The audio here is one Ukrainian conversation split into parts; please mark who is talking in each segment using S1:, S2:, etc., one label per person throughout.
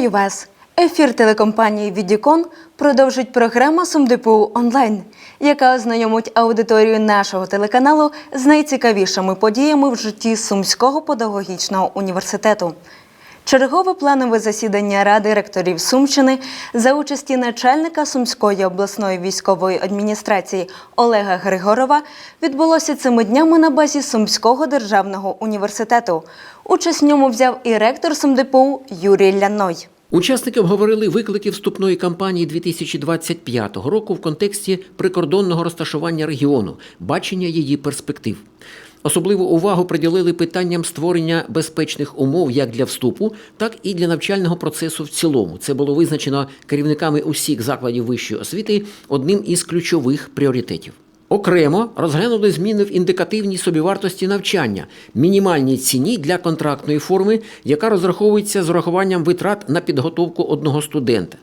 S1: Вітаю! Ефір телекомпанії Відікон продовжить програма СумДПУ онлайн, яка ознайомить аудиторію нашого телеканалу з найцікавішими подіями в житті Сумського педагогічного університету. Чергове планове засідання Ради ректорів Сумщини за участі начальника Сумської обласної військової адміністрації Олега Григорова відбулося цими днями на базі Сумського державного університету. Участь в ньому взяв і ректор СумДПУ Юрій Ляной.
S2: Учасники обговорили виклики вступної кампанії 2025 року в контексті прикордонного розташування регіону, бачення її перспектив. Особливу увагу приділили питанням створення безпечних умов як для вступу, так і для навчального процесу в цілому. Це було визначено керівниками усіх закладів вищої освіти одним із ключових пріоритетів. Окремо розглянули зміни в індикативній собівартості навчання, мінімальній ціні для контрактної форми, яка розраховується з урахуванням витрат на підготовку одного студента.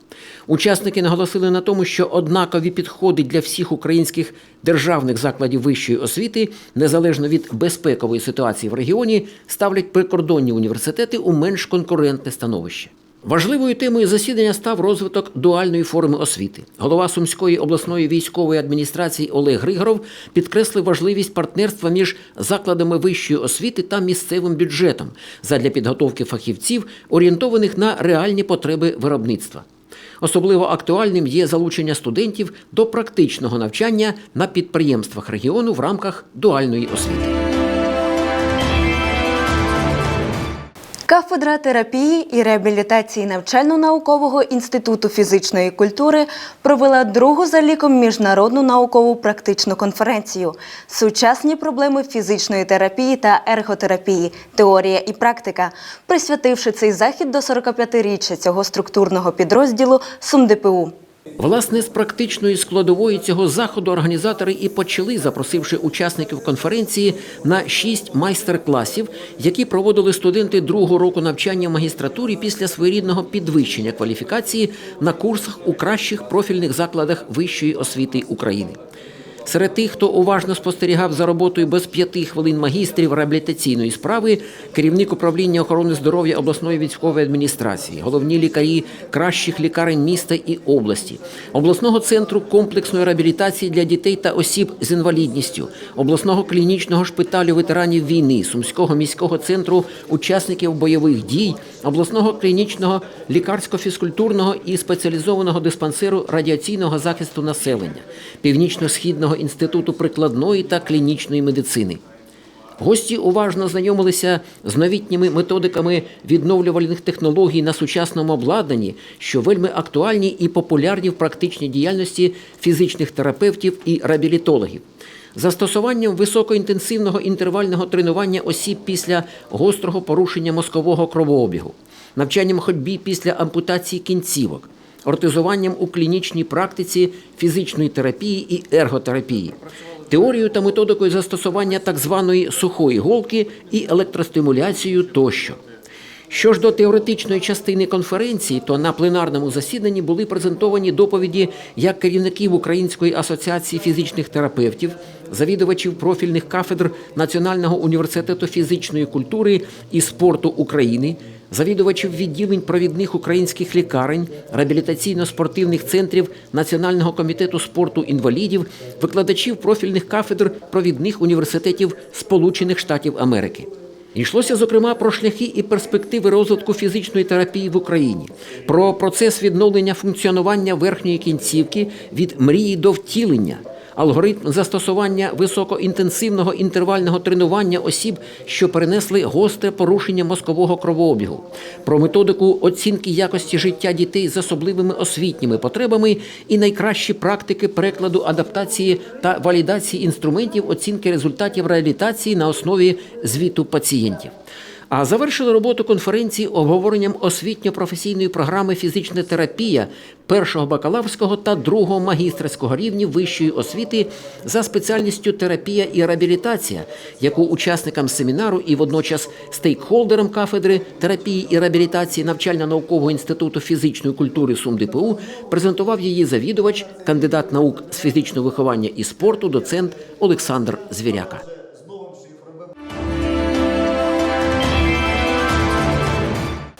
S2: Учасники наголосили на тому, що однакові підходи для всіх українських державних закладів вищої освіти, незалежно від безпекової ситуації в регіоні, ставлять прикордонні університети у менш конкурентне становище. Важливою темою засідання став розвиток дуальної форми освіти. Голова Сумської обласної військової адміністрації Олег Григоров підкреслив важливість партнерства між закладами вищої освіти та місцевим бюджетом задля підготовки фахівців, орієнтованих на реальні потреби виробництва. Особливо актуальним є залучення студентів до практичного навчання на підприємствах регіону в рамках дуальної освіти.
S1: Кафедра терапії і реабілітації навчально-наукового інституту фізичної культури провела другу за ліком міжнародну наукову практичну конференцію Сучасні проблеми фізичної терапії та ерготерапії, теорія і практика, присвятивши цей захід до 45-річчя цього структурного підрозділу СумДПУ.
S2: Власне, з практичної складової цього заходу організатори і почали, запросивши учасників конференції на шість майстер-класів, які проводили студенти другого року навчання в магістратурі після своєрідного підвищення кваліфікації на курсах у кращих профільних закладах вищої освіти України. Серед тих, хто уважно спостерігав за роботою без п'яти хвилин магістрів реабілітаційної справи, керівник управління охорони здоров'я обласної військової адміністрації, головні лікарі кращих лікарень міста і області, обласного центру комплексної реабілітації для дітей та осіб з інвалідністю, обласного клінічного шпиталю ветеранів війни, сумського міського центру учасників бойових дій, обласного клінічного лікарсько-фізкультурного і спеціалізованого диспансеру радіаційного захисту населення, північно-східного інституту прикладної та клінічної медицини. Гості уважно знайомилися з новітніми методиками відновлювальних технологій на сучасному обладнанні, що вельми актуальні і популярні в практичній діяльності фізичних терапевтів і реабілітологів. Застосуванням високоінтенсивного інтервального тренування осіб після гострого порушення мозкового кровообігу, навчанням ходьбі після ампутації кінцівок, ортизуванням у клінічній практиці фізичної терапії і ерготерапії, теорією та методикою застосування так званої сухої голки і електростимуляцією тощо. Що ж до теоретичної частини конференції, то на пленарному засіданні були презентовані доповіді як керівників Української асоціації фізичних терапевтів, завідувачів профільних кафедр Національного університету фізичної культури і спорту України, завідувачів відділень провідних українських лікарень, реабілітаційно-спортивних центрів Національного комітету спорту інвалідів, викладачів профільних кафедр провідних університетів Сполучених Штатів Америки. Йшлося, зокрема, про шляхи і перспективи розвитку фізичної терапії в Україні, про процес відновлення функціонування верхньої кінцівки від мрії до втілення, алгоритм застосування високоінтенсивного інтервального тренування осіб, що перенесли гостре порушення мозкового кровообігу, про методику оцінки якості життя дітей з особливими освітніми потребами і найкращі практики перекладу адаптації та валідації інструментів оцінки результатів реабілітації на основі звіту пацієнтів. А завершили роботу конференції обговоренням освітньо-професійної програми фізична терапія першого бакалаврського та другого магістерського рівнів вищої освіти за спеціальністю терапія і реабілітація, яку учасникам семінару і водночас стейкхолдерам кафедри терапії і реабілітації навчально-наукового інституту фізичної культури СумДПУ презентував її завідувач, кандидат наук з фізичного виховання і спорту, доцент Олександр Звіряка.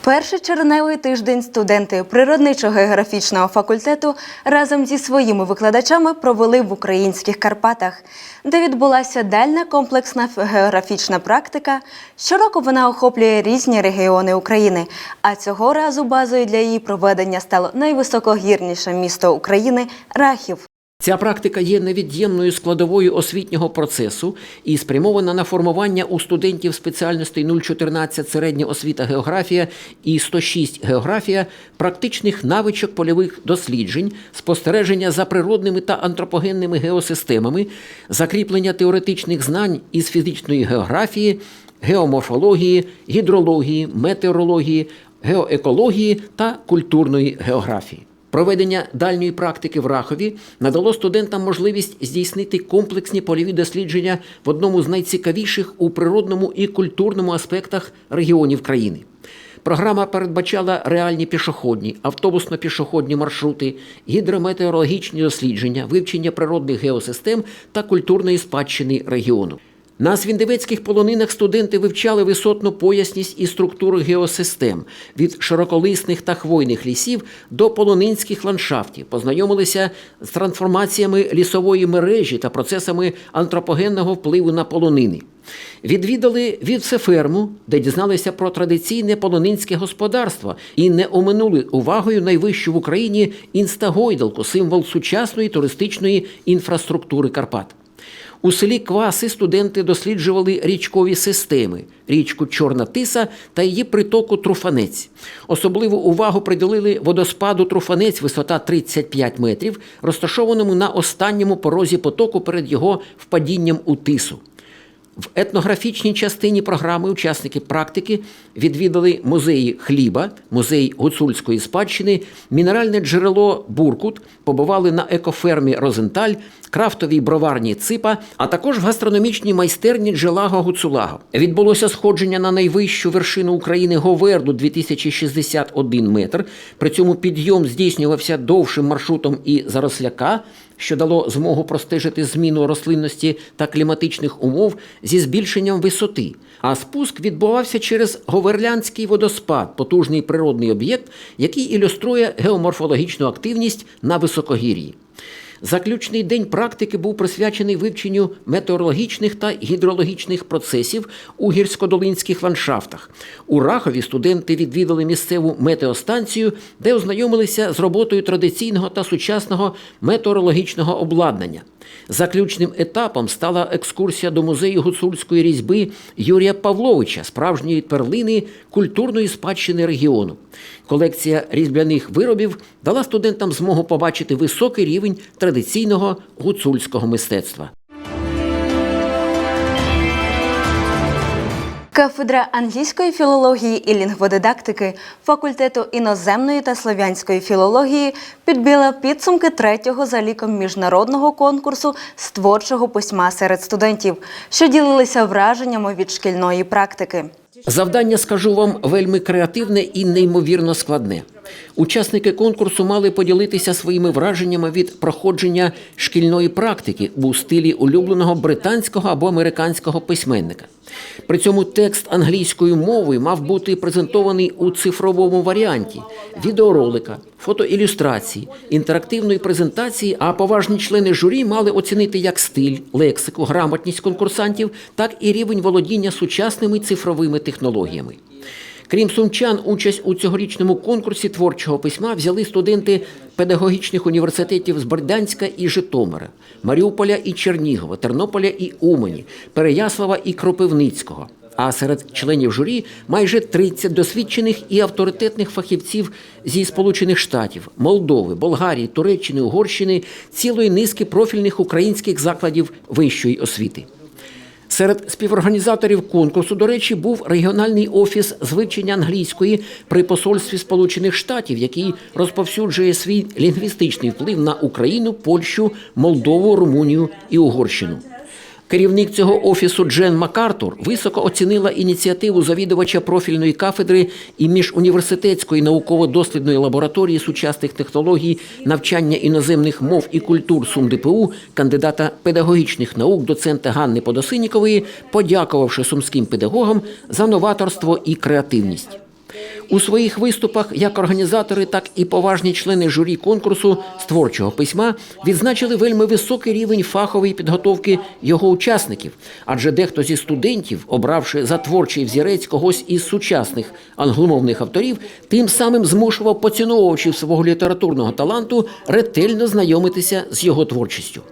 S1: Перший черневий тиждень студенти природничо-географічного факультету разом зі своїми викладачами провели в українських Карпатах, де відбулася дальня комплексна географічна практика. Щороку вона охоплює різні регіони України. А цього разу базою для її проведення стало найвисокогірніше місто України Рахів.
S2: Ця практика є невід'ємною складовою освітнього процесу і спрямована на формування у студентів спеціальностей 014 середня освіта географія і 106 географія практичних навичок польових досліджень, спостереження за природними та антропогенними геосистемами, закріплення теоретичних знань із фізичної географії, геоморфології, гідрології, метеорології, геоекології та культурної географії. Проведення дальньої практики в Рахові надало студентам можливість здійснити комплексні польові дослідження в одному з найцікавіших у природному і культурному аспектах регіонів країни. Програма передбачала реальні пішохідні, автобусно-пішохідні маршрути, гідрометеорологічні дослідження, вивчення природних геосистем та культурної спадщини регіону. На свіндевецьких полонинах студенти вивчали висотну поясність і структуру геосистем від широколисних та хвойних лісів до полонинських ландшафтів, познайомилися з трансформаціями лісової мережі та процесами антропогенного впливу на полонини. Відвідали вівцеферму, де дізналися про традиційне полонинське господарство і не оминули увагою найвищу в Україні інстагойдалку, символ сучасної туристичної інфраструктури Карпат. У селі Кваси студенти досліджували річкові системи, річку Чорна Тиса та її притоку Труфанець. Особливу увагу приділили водоспаду Труфанець, висота 35 метрів, розташованому на останньому порозі потоку перед його впадінням у тису. В етнографічній частині програми учасники практики відвідали музеї хліба, музей гуцульської спадщини, мінеральне джерело Буркут, побували на екофермі Розенталь, крафтовій броварні Ципа, а також в гастрономічній майстерні Джелаго Гуцулаго. Відбулося сходження на найвищу вершину України Говерду 2061 метр. При цьому підйом здійснювався довшим маршрутом і заросляка що дало змогу простежити зміну рослинності та кліматичних умов зі збільшенням висоти. А спуск відбувався через Говерлянський водоспад, потужний природний об'єкт, який ілюструє геоморфологічну активність на високогір'ї. Заключний день практики був присвячений вивченню метеорологічних та гідрологічних процесів у гірськодолинських ландшафтах. У Рахові студенти відвідали місцеву метеостанцію, де ознайомилися з роботою традиційного та сучасного метеорологічного обладнання. Заключним етапом стала екскурсія до музею гуцульської різьби Юрія Павловича, справжньої перлини культурної спадщини регіону. Колекція різьбляних виробів дала студентам змогу побачити високий рівень традиційного гуцульського мистецтва.
S1: Кафедра англійської філології і лінгводидактики факультету іноземної та слов'янської філології підбила підсумки третього за ліком міжнародного конкурсу з творчого письма серед студентів, що ділилися враженнями від шкільної практики.
S2: Завдання, скажу вам, вельми креативне і неймовірно складне. Учасники конкурсу мали поділитися своїми враженнями від проходження шкільної практики у стилі улюбленого британського або американського письменника. При цьому текст англійською мовою мав бути презентований у цифровому варіанті відеоролика, фотоілюстрації, інтерактивної презентації. А поважні члени журі мали оцінити як стиль, лексику, грамотність конкурсантів, так і рівень володіння сучасними цифровими технологіями. Крім сумчан, участь у цьогорічному конкурсі творчого письма взяли студенти педагогічних університетів з Бердянська і Житомира, Маріуполя і Чернігова, Тернополя і Умані, Переяслава і Кропивницького. А серед членів журі майже 30 досвідчених і авторитетних фахівців зі Сполучених Штатів, Молдови, Болгарії, Туреччини, Угорщини, цілої низки профільних українських закладів вищої освіти. Серед співорганізаторів конкурсу, до речі, був регіональний офіс з вивчення англійської при посольстві Сполучених Штатів, який розповсюджує свій лінгвістичний вплив на Україну, Польщу, Молдову, Румунію і Угорщину. Керівник цього офісу Джен Макартур високо оцінила ініціативу завідувача профільної кафедри і міжуніверситетської науково-дослідної лабораторії сучасних технологій навчання іноземних мов і культур СумДПУ, кандидата педагогічних наук, доцента Ганни Подосинікової, подякувавши сумським педагогам за новаторство і креативність. У своїх виступах як організатори, так і поважні члени журі конкурсу з творчого письма відзначили вельми високий рівень фахової підготовки його учасників. Адже дехто зі студентів, обравши за творчий взірець когось із сучасних англомовних авторів, тим самим змушував поціновувачів свого літературного таланту ретельно знайомитися з його творчістю.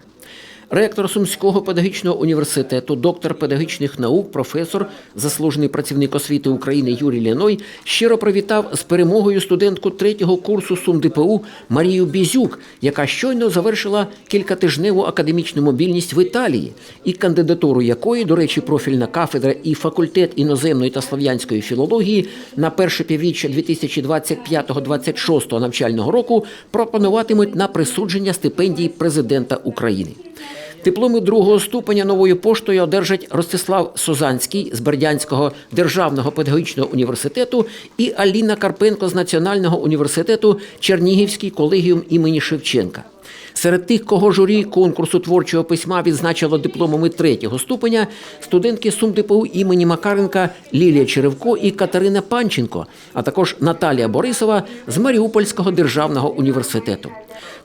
S2: Ректор Сумського педагогічного університету, доктор педагогічних наук, професор, заслужений працівник освіти України Юрій Ляной щиро привітав з перемогою студентку третього курсу СумДПУ Марію Бізюк, яка щойно завершила кількатижневу академічну мобільність в Італії, і кандидатуру якої, до речі, профільна кафедра і факультет іноземної та слов'янської філології на перше півріччя 2025-26 навчального року пропонуватимуть на присудження стипендії президента України. Дипломи другого ступеня новою поштою одержать Ростислав Созанський з Бердянського державного педагогічного університету і Аліна Карпенко з Національного університету Чернігівський колегіум імені Шевченка. Серед тих, кого журі конкурсу творчого письма відзначило дипломами третього ступеня, студентки СумДПУ імені Макаренка Лілія Черевко і Катерина Панченко, а також Наталія Борисова з Маріупольського державного університету.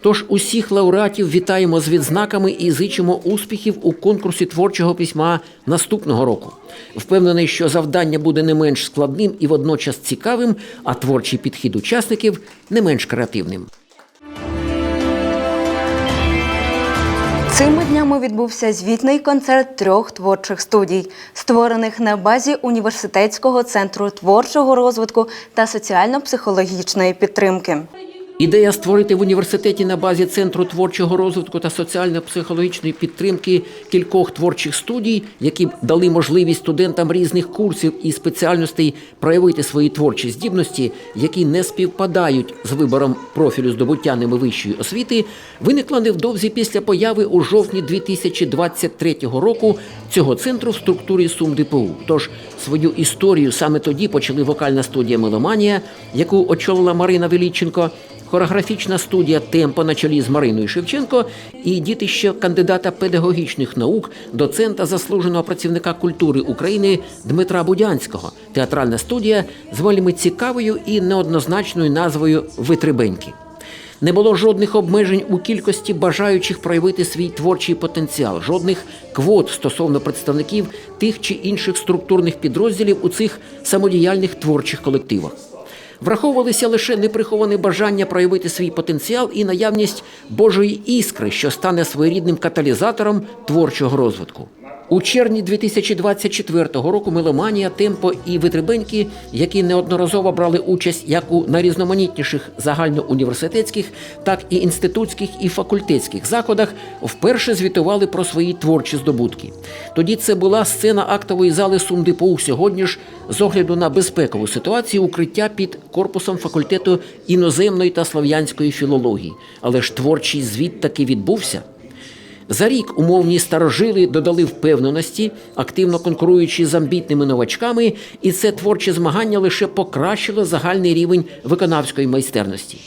S2: Тож усіх лауреатів вітаємо з відзнаками і зичимо успіхів у конкурсі творчого письма наступного року. Впевнений, що завдання буде не менш складним і водночас цікавим, а творчий підхід учасників не менш креативним.
S1: Цими днями відбувся звітний концерт трьох творчих студій, створених на базі університетського центру творчого розвитку та соціально-психологічної підтримки.
S2: Ідея створити в університеті на базі центру творчого розвитку та соціально-психологічної підтримки кількох творчих студій, які б дали можливість студентам різних курсів і спеціальностей проявити свої творчі здібності, які не співпадають з вибором профілю здобуття ними вищої освіти, виникла невдовзі після появи у жовтні 2023 року цього центру в структурі СумДПУ. Тож свою історію саме тоді почали вокальна студія Меломанія, яку очолила Марина Веліченко. Хореографічна студія Темпо на чолі з Мариною Шевченко і дітище кандидата педагогічних наук, доцента заслуженого працівника культури України Дмитра Будянського, театральна студія з вельми цікавою і неоднозначною назвою Витребеньки. Не було жодних обмежень у кількості бажаючих проявити свій творчий потенціал, жодних квот стосовно представників тих чи інших структурних підрозділів у цих самодіяльних творчих колективах. Враховувалися лише неприховане бажання проявити свій потенціал і наявність Божої іскри, що стане своєрідним каталізатором творчого розвитку. У червні 2024 року Меломанія, Темпо і Витребеньки, які неодноразово брали участь як у найрізноманітніших загальноуніверситетських, так і інститутських і факультетських заходах, вперше звітували про свої творчі здобутки. Тоді це була сцена актової зали СумДПУ. Сьогодні ж, з огляду на безпекову ситуацію, укриття під корпусом факультету іноземної та слов'янської філології. Але ж творчий звіт таки відбувся. За рік умовні старожили додали впевненості, активно конкуруючи з амбітними новачками, і це творче змагання лише покращило загальний рівень виконавської майстерності.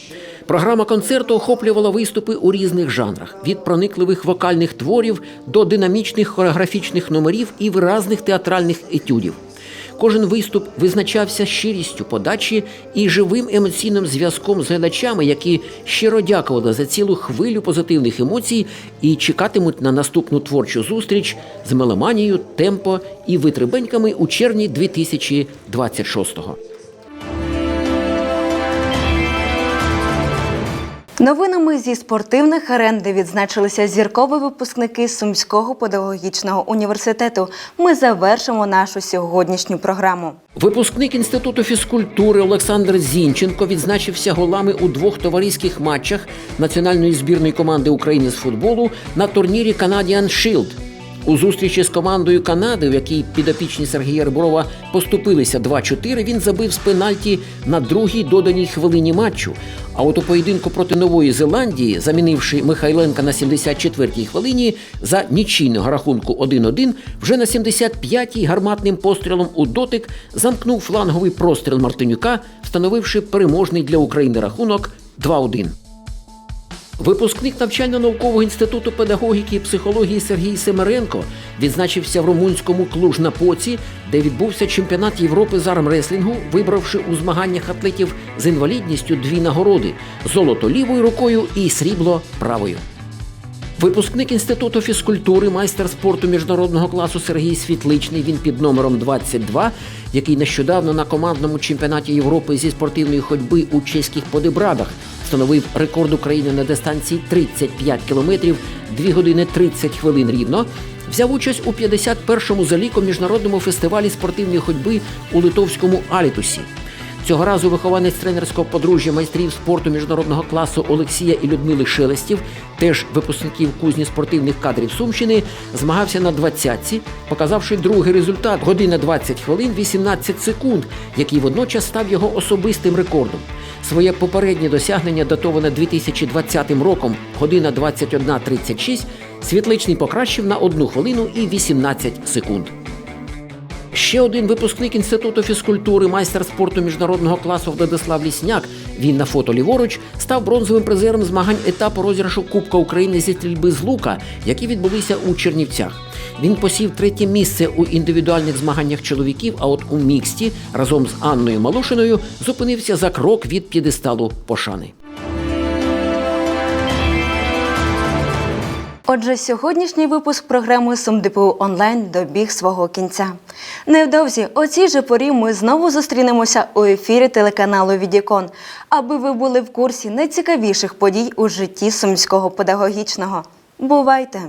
S2: Програма концерту охоплювала виступи у різних жанрах: від проникливих вокальних творів до динамічних хореографічних номерів і виразних театральних етюдів. Кожен виступ визначався щирістю подачі і живим емоційним зв'язком з глядачами, які щиро дякували за цілу хвилю позитивних емоцій і чекатимуть на наступну творчу зустріч з меломанією, темпо і витребеньками у червні 2026-го.
S1: Новинами зі спортивних арен, де відзначилися зіркові випускники Сумського педагогічного університету. Ми завершимо нашу сьогоднішню програму.
S2: Випускник інституту фізкультури Олександр Зінченко відзначився голами у двох товариських матчах національної збірної команди України з футболу на турнірі Canadian Shield. У зустрічі з командою Канади, в якій підопічні Сергія Реброва поступилися 2-4, він забив з пенальті на другій доданій хвилині матчу. А от у поєдинку проти Нової Зеландії, замінивши Михайленка на 74-й хвилині за нічийного рахунку 1-1, вже на 75-й гарматним пострілом у дотик замкнув фланговий простріл Мартинюка, встановивши переможний для України рахунок 2-1. Випускник навчально-наукового інституту педагогіки і психології Сергій Семеренко відзначився в румунському Клуж-Напоці, де відбувся чемпіонат Європи з армреслінгу, вибравши у змаганнях атлетів з інвалідністю дві нагороди: золото лівою рукою і срібло правою. Випускник інституту фізкультури, майстер спорту міжнародного класу Сергій Світличний. Він під номером 22, який нещодавно на командному чемпіонаті Європи зі спортивної ходьби у чеських Подебрадах встановив рекорд України на дистанції 35 кілометрів 2 години 30 хвилин рівно. Взяв участь у 51-му за ліком міжнародному фестивалі спортивної ходьби у литовському Алітусі. Цього разу вихованець тренерського подружжя майстрів спорту міжнародного класу Олексія і Людмили Шелестів, теж випускників кузні спортивних кадрів Сумщини, змагався на двадцятці, показавши другий результат година 20 хвилин 18 секунд, який водночас став його особистим рекордом. Своє попереднє досягнення, датоване 2020 роком, година 21.36, Світличний покращив на 1 хвилину і 18 секунд. Ще один випускник інституту фізкультури, майстер спорту міжнародного класу Владислав Лісняк. Він на фото ліворуч став бронзовим призером змагань етапу розіграшу Кубка України зі стрільби з лука, які відбулися у Чернівцях. Він посів третє місце у індивідуальних змаганнях чоловіків, а от у міксті разом з Анною Малошиною зупинився за крок від п'єдесталу пошани.
S1: Отже, сьогоднішній випуск програми СумДПУ онлайн добіг свого кінця. Невдовзі о цій же порі ми знову зустрінемося у ефірі телеканалу Відікон, аби ви були в курсі найцікавіших подій у житті сумського педагогічного. Бувайте!